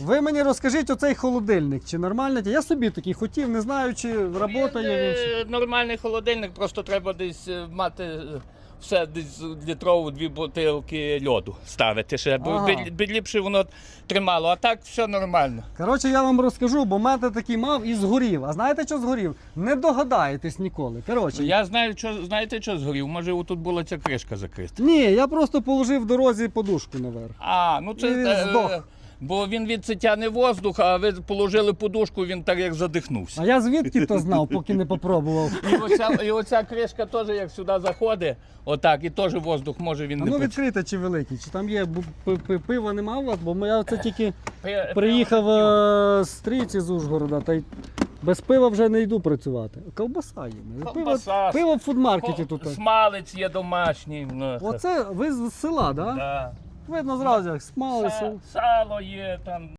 Ви мені розкажіть оцей холодильник, чи нормальний? Я собі такий хотів, не знаю, чи працює він. чи- Е, Нормальний холодильник, просто треба десь е, мати е, все десь літрову дві бутилки льоду ставити ще, бо Ага. бі- воно тримало, а так все нормально. Коротше, я вам розкажу, бо мене такий мав і згорів. А знаєте, що згорів? Не догадаєтесь ніколи. Коротше, Я знаю, що знаєте, що згорів? Може, тут була ця кришка закрита. ні, я просто положив в дорозі подушку наверх. А, ну це І він е, здох. Бо він від воздух, а ви положили подушку, він так як задихнувся. А я звідки то знав, поки не попробував. І оця, і оця кришка теж, як сюди заходить, отак, і теж воздух може він А не ну відкрите чи великий, чи там є бу- пи- пи- пива нема у вас, бо я це тільки Пи- приїхав е, з стрійці з Ужгорода, та й без пива вже не йду працювати. Ковбаса є. Пиво, Ковбаса. пиво в фудмаркеті тут. Смалець є домашній. Ну, Оце ви з села, так? Да? да. Видно зразу, як смали. Са- сало є там.